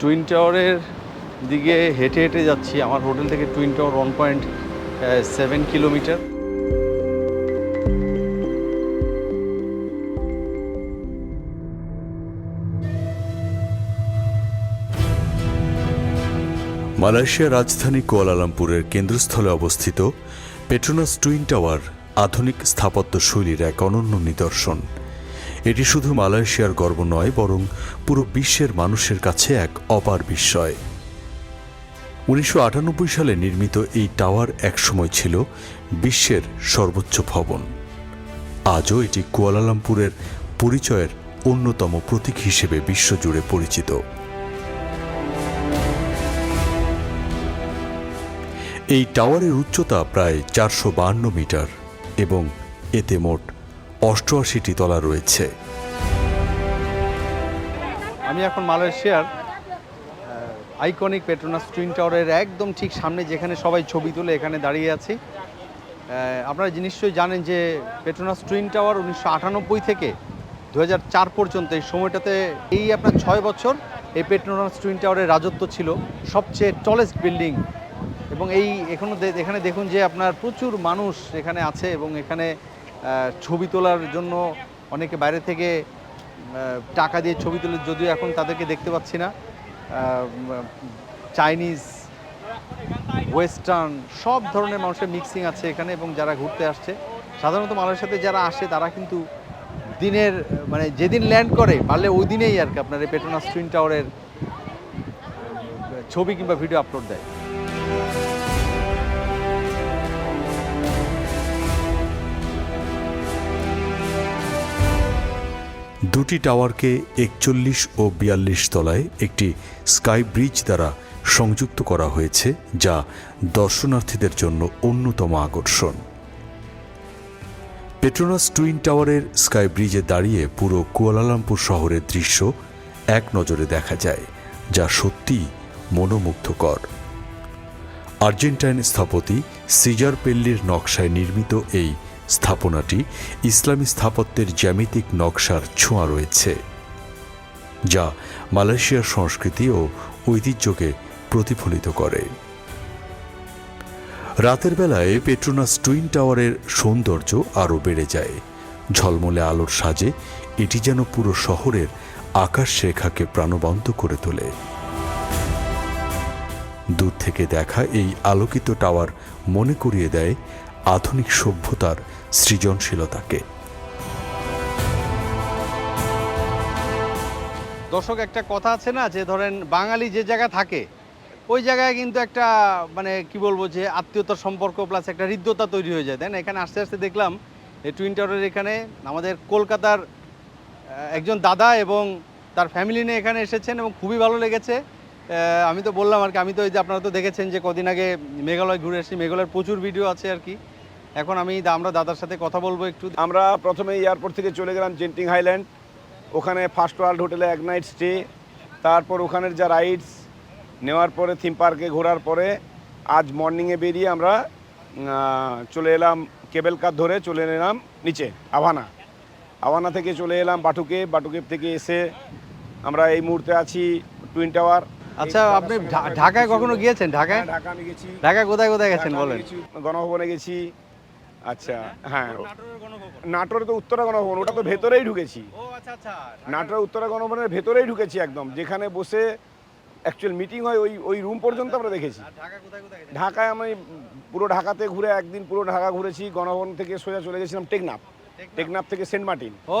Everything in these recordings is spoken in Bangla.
টুইন টাওয়ারের দিকে হেঁটে হেঁটে যাচ্ছি। আমার হোটেল থেকে twin tower one point seven kilometre মালয়েশিয়ার রাজধানী কুয়ালালামপুরের কেন্দ্রস্থলে অবস্থিত পেট্রোনাস টুইন টাওয়ার আধুনিক স্থাপত্য শৈলীর এক অনন্য নিদর্শন। এটি শুধু মালয়েশিয়ার গর্ব নয়, বরং পুরো বিশ্বের মানুষের কাছে এক অপার বিস্ময়। উনিশশো আটানব্বই সালে নির্মিত এই টাওয়ার একসময় ছিল বিশ্বের সর্বোচ্চ ভবন। আজও এটি কুয়ালালামপুরের পরিচয়ের অন্যতম প্রতীক হিসেবে বিশ্বজুড়ে পরিচিত। এই টাওয়ারের উচ্চতা প্রায় চারশো মিটার এবং এতে মোট অষ্টআশিটি তলা রয়েছে। আমি এখন মালয়েশিয়ার আইকনিক পেট্রোনাস টুইন টাওয়ারের একদম ঠিক সামনে যেখানে সবাই ছবি তুলে এখানে দাঁড়িয়ে আছি। আপনারা নিশ্চয়ই জানেন যে পেট্রোনাস টুইন টাওয়ার উনিশশো আটানব্বই থেকে দু হাজার চার পর্যন্ত এই সময়টাতে এই আপনার ছয় বছর এই পেট্রোনাস টুইন টাওয়ারের রাজত্ব ছিল সবচেয়ে টলেস্ট বিল্ডিং এবং এই এখনও এখানে দেখুন যে আপনার প্রচুর মানুষ এখানে আছে এবং এখানে ছবি তোলার জন্য অনেকে বাইরে থেকে টাকা দিয়ে ছবি তুলে, যদিও এখন তাদেরকে দেখতে পাচ্ছি না। চাইনিজ, ওয়েস্টার্ন, সব ধরনের মানুষের মিক্সিং আছে এখানে এবং যারা ঘুরতে আসছে, সাধারণত সাথে যারা আসে, তারা কিন্তু দিনের মানে যেদিন ল্যান্ড করে, পারলে ওই দিনেই আর কি আপনার এই পেট্রোনাস টুইন টাওয়ারের ছবি কিংবা ভিডিও আপলোড দেয়। দুটি টাওয়ারকে একচল্লিশ ও বিয়াল্লিশ তলায় একটি স্কাই ব্রিজ দ্বারা সংযুক্ত করা হয়েছে, যা দর্শনার্থীদের জন্য অন্যতম আকর্ষণ। পেট্রোনাস টুইন টাওয়ারের স্কাই ব্রিজে দাঁড়িয়ে পুরো কুয়ালালামপুর শহরের দৃশ্য এক নজরে দেখা যায়, যা সত্যিই মনোমুগ্ধকর। আর্জেন্টাইন স্থপতি সিজার পেল্লির নকশায় নির্মিত এই স্থাপনাটি ইসলামী স্থাপত্যের জ্যামিতিক নকশার ছোঁয়া রয়েছে, যা মালয়েশিয়ার সংস্কৃতি ও ঐতিহ্যকে প্রতিফলিত করে। রাতের বেলায় পেট্রোনাস টুইন টাওয়ারের সৌন্দর্য আরও বেড়ে যায়। ঝলমলে আলোর সাজে এটি যেন পুরো শহরের আকাশ রেখাকে প্রাণবন্ত করে তোলে। দূর থেকে দেখা এই আলোকিত টাওয়ার মনে করিয়ে দেয় আধুনিক সভ্যতার সৃজনশীলতাকে। দর্শক, একটা কথা আছে না, যে ধরেন বাঙালি যে জায়গায় থাকে, ওই জায়গায় কিন্তু একটা মানে কি বলব, যে আত্মীয়তার সম্পর্ক প্লাস একটা হৃদ্যতা তৈরি হয়ে যায়। তাই না এখানে আস্তে আস্তে দেখলাম টুইন টাওয়ারের এখানে আমাদের কলকাতার একজন দাদা এবং তার ফ্যামিলি নিয়ে এখানে এসেছেন এবং খুবই ভালো লেগেছে। আমি তো বললাম আর কি, আমি তো এই যে আপনারা তো দেখেছেন যে কদিন আগে মেঘালয় ঘুরে এসেছি মেঘালয়ের প্রচুর ভিডিও আছে আর কি। এখন আমি আমরা দাদার সাথে কথা বলব একটু। আমরা প্রথমে এয়ারপোর্ট থেকে চলে গেলাম জেন্টিং হাইল্যান্ড ওখানে ফার্স্ট ওয়ার্ল্ড হোটেলে এক নাইট স্টে তারপর ওখানের যা রাইডস নেওয়ার পরে থিম পার্কে ঘোরার পরে আজ মর্নিংয়ে বেরিয়ে আমরা চলে এলাম কেবেল কার ধরে চলে এলাম নিচে আভানা আভানা থেকে চলে এলাম বাটুকে বাটুকেপ থেকে এসে আমরা এই মুহূর্তে আছি টুইন টাওয়ার আচ্ছা আপনি ঢা- ঢাকায় কখনো গিয়েছেন? ঢাকায়? ঢাকা আমি গেছি। ঢাকায় কোথায় কোথায় গেছেন ঢাকা বলেন? গণভবনে গেছি। আচ্ছা হ্যাঁ নাটোরে তো উত্তরা গণভবন ওটা তো ভেতরেই ঢুকেছি। ও আচ্ছা আচ্ছা নাটোর উত্তরা গণভবনের ভেতরেই ঢুকেছি একদম যেখানে বসে অ্যাকচুয়াল মিটিং হয় ওই ওই রুম পর্যন্ত আমরা দেখেছি। ঢাকায় আমি পুরো ঢাকাতে ঘুরে একদিন পুরো ঢাকা ঘুরেছি গণভবন থেকে সোজা চলে গেছিলাম টেকনাফ। টেকনাফ। থেকে সেন্ট মার্টিন। ও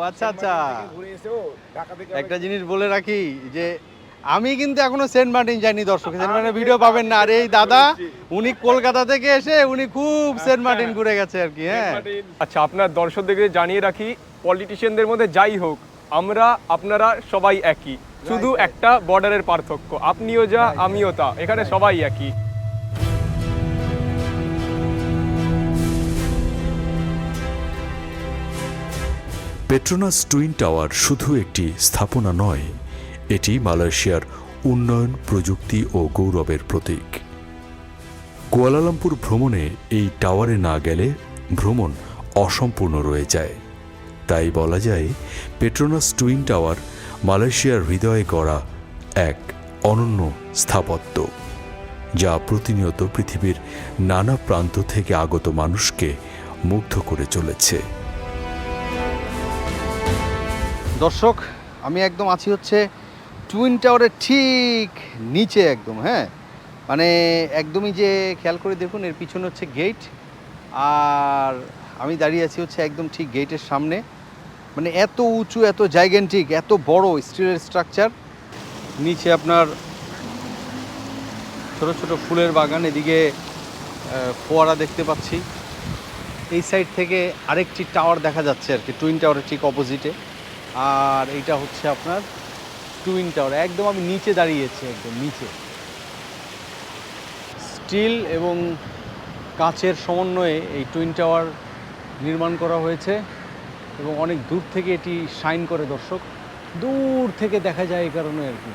আচ্ছা আচ্ছা। ঘুরে এসে ঢাকা থেকে একটা জিনিস বলে রাখি যে আমি কিন্তু এখনও সেন্ট মার্টিন যাইনি দর্শক। সেন্ট মার্টিন ভিডিও পাবেন না। আর এই দাদা উনি কলকাতা থেকে এসে উনি খুব সেন্ট মার্টিন ঘুরে গেছে আর কি হ্যাঁ। আচ্ছা আপনার দর্শকদেরকে জানিয়ে রাখি পলিটিশিয়ানদের মধ্যে যাই হোক আমরা আপনারা সবাই একই। শুধু একটা বর্ডারের পার্থক্য। আপনিও যা আমিও তা। এখানে সবাই একই। পেট্রোনাস টুইন টাওয়ার শুধু একটি স্থাপনা নয় এটি মালয়েশিয়ার উন্নয়ন, প্রযুক্তি ও গৌরবের প্রতীক। কুয়ালালামপুর ভ্রমণে এই টাওয়ারে না গেলে ভ্রমণ অসম্পূর্ণ রয়ে যায়। তাই বলা যায়, পেট্রোনাস টুইন টাওয়ার মালয়েশিয়ার হৃদয়ে গড়া এক অনন্য স্থাপত্য, যা প্রতিনিয়ত পৃথিবীর নানা প্রান্ত থেকে আগত মানুষকে মুগ্ধ করে চলেছে। দর্শক, আমি একদম আছি হচ্ছে টুইন টাওয়ারের ঠিক নিচে একদম হ্যাঁ? মানে একদমই যে খেয়াল করে দেখুন, এর পিছনে হচ্ছে গেট আর আমি দাঁড়িয়ে আছি হচ্ছে একদম ঠিক গেটের সামনে। মানে এত উঁচু, এত জাইগেন্টিক এত বড় স্টিলের স্ট্রাকচার নিচে আপনার ছোট ছোট ফুলের বাগান, এদিকে ফোয়ারা দেখতে পাচ্ছি। এই সাইড থেকে আরেকটি টাওয়ার দেখা যাচ্ছে আর কি টুইন টাওয়ারের ঠিক অপোজিটে আর এইটা হচ্ছে আপনার টুইন টাওয়ার, একদম আমি নিচে দাঁড়িয়েছি, একদম নিচে। স্টিল এবং কাচের সমন্বয়ে এই টুইন টাওয়ার নির্মাণ করা হয়েছে এবং অনেক দূর থেকে এটি শাইন করে দর্শক। দূর থেকে দেখা যায় এই কারণে আর কি।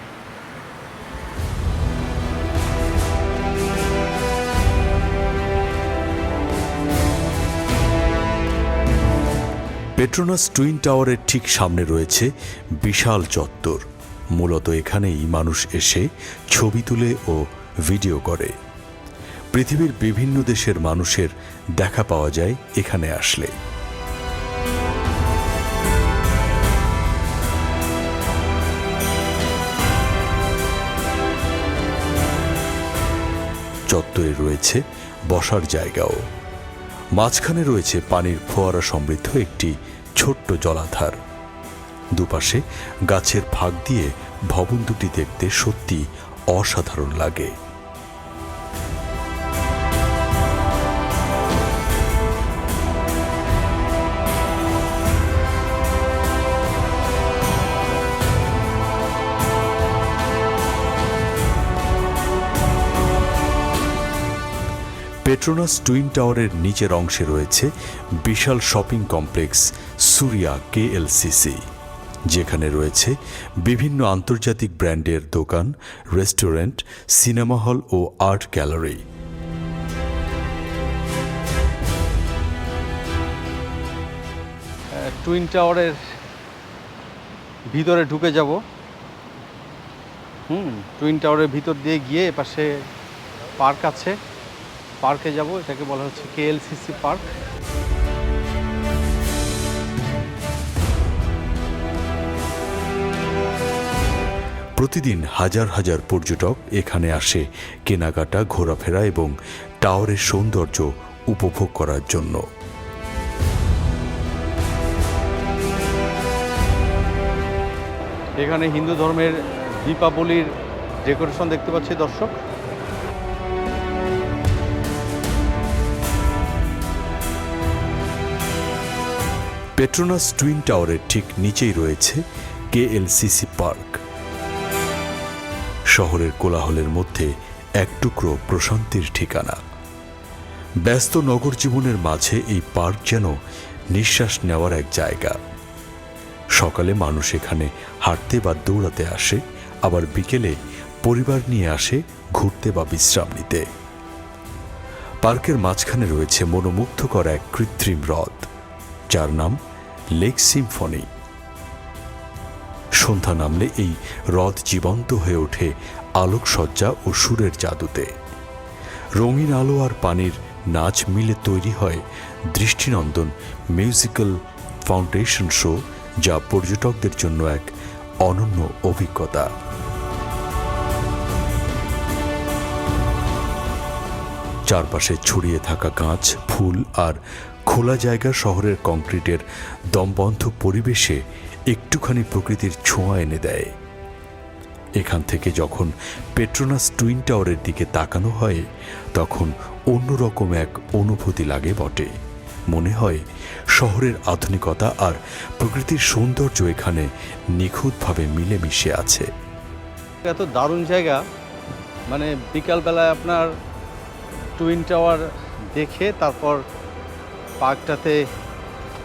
পেট্রোনাস টুইন টাওয়ারের ঠিক সামনে রয়েছে বিশাল চত্বর। মূলত এখানেই মানুষ এসে ছবি তুলে ও ভিডিও করে। পৃথিবীর বিভিন্ন দেশের মানুষের দেখা পাওয়া যায় এখানে আসলে। চত্বরে রয়েছে বসার জায়গাও। মাঝখানে রয়েছে পানির ফোয়ারা সমৃদ্ধ একটি ছোট্ট জলাধার। দুপাশে গাছের ফাঁক দিয়ে ভবন দুটি দেখতে সত্যি অসাধারণ লাগে। পেট্রোনাস টুইন টাওয়ারের নিচের অংশে রয়েছে বিশাল শপিং কমপ্লেক্স সুরিয়া কেএলসিসি। যেখানে রয়েছে বিভিন্ন আন্তর্জাতিক ব্র্যান্ডের দোকান, রেস্টুরেন্ট, সিনেমা হল ও আর্ট গ্যালারি। টুইন টাওয়ারের ভিতরে ঢুকে যাব। হুম, টুইন টাওয়ারের ভিতর দিয়ে গিয়ে এপাশে পার্ক আছে। পার্কে যাব, এটাকে বলা হচ্ছে কেএলসিসি পার্ক। প্রতিদিন হাজার হাজার পর্যটক এখানে আসে কেনাকাটা ঘোরাফেরা এবং টাওয়ারের সৌন্দর্য উপভোগ করার জন্য। এখানে হিন্দু ধর্মের দীপাবলির ডেকোরেশন দেখতে পাচ্ছি দর্শক। পেট্রোনাস টুইন টাওয়ারের ঠিক নিচেই রয়েছে কেএলসিসি পার্ক। শহরের কোলাহলের মধ্যে এক টুকরো প্রশান্তির ঠিকানা। ব্যস্ত নগর জীবনের মাঝে এই পার্ক যেন নিঃশ্বাস নেওয়ার এক জায়গা। সকালে মানুষ এখানে হাঁটতে বা দৌড়াতে আসে, আবার বিকেলে পরিবার নিয়ে আসে ঘুরতে বা বিশ্রাম নিতে। পার্কের মাঝখানে রয়েছে মনোমুগ্ধকর এক কৃত্রিম হ্রদ, যার নাম লেক সিম্ফনি। সন্ধ্যা নামলে এই হ্রদ জীবন্ত হয়ে ওঠে আলোকসজ্জা ও সুরের জাদুতে। রঙিন আলো আর পানির নাচ মিলে তৈরি হয় দৃষ্টিনন্দন মিউজিক্যাল ফাউন্ডেশন শো, যা পর্যটকদের জন্য এক অনন্য অভিজ্ঞতা। চারপাশে ছড়িয়ে থাকা গাছ, ফুল আর খোলা জায়গা শহরের কংক্রিটের দমবন্ধ পরিবেশে একটুখানি প্রকৃতির ছোঁয়া এনে দেয়। এখান থেকে যখন পেট্রোনাস টুইন টাওয়ারের দিকে তাকানো হয়, তখন অন্যরকম এক অনুভূতি লাগে বটে। মনে হয় শহরের আধুনিকতা আর প্রকৃতির সৌন্দর্য এখানে নিখুঁতভাবে মিলেমিশে আছে। এত দারুণ জায়গা। মানে বিকালবেলায় আপনার টুইন টাওয়ার দেখে তারপর পার্কটাতে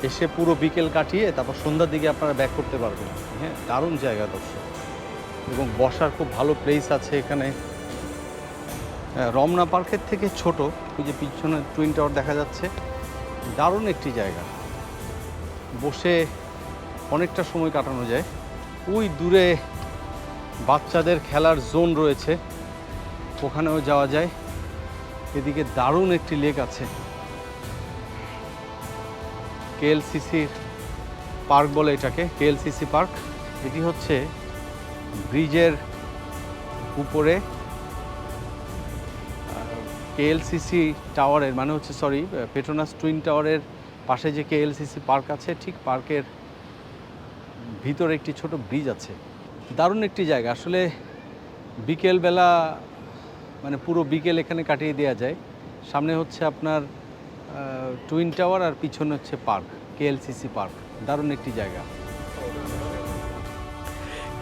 এসে পুরো বিকেল কাটিয়ে তারপর সন্ধ্যার দিকে আপনারা ব্যাক করতে পারবেন। হ্যাঁ দারুণ জায়গা দর্শক। এবং বসার খুব ভালো প্লেস আছে এখানে। রমনা পার্কের থেকে ছোট ওই যে পিছনে টুইন টাওয়ার দেখা যাচ্ছে। দারুণ একটি জায়গা। বসে অনেকটা সময় কাটানো যায়। ওই দূরে বাচ্চাদের খেলার জোন রয়েছে। ওখানেও যাওয়া যায়। এদিকে দারুণ একটি লেক আছে। কেএলসিসির পার্ক বলে এটাকে, কেএলসিসি পার্ক। এটি হচ্ছে ব্রিজের উপরে কেএলসিসি টাওয়ারের মানে হচ্ছে সরি পেট্রোনাস টুইন টাওয়ারের পাশে যে কেএলসিসি পার্ক আছে, ঠিক পার্কের ভিতরে একটি ছোট ব্রিজ আছে। দারুণ একটি জায়গা। আসলে বিকেলবেলা মানে পুরো বিকেল এখানে কাটিয়ে দেওয়া যায়। সামনে হচ্ছে আপনার টুইন টাওয়ার আর পিছনে হচ্ছে পার্ক কেএলসিসি পার্ক দারুণ একটি জায়গা।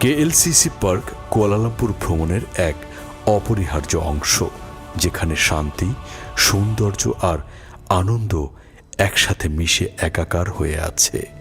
কেএলসিসি পার্ক কুয়ালালামপুর ভ্রমণের এক অপরিহার্য অংশ, যেখানে শান্তি, সৌন্দর্য আর আনন্দ একসাথে মিশে একাকার হয়ে আছে।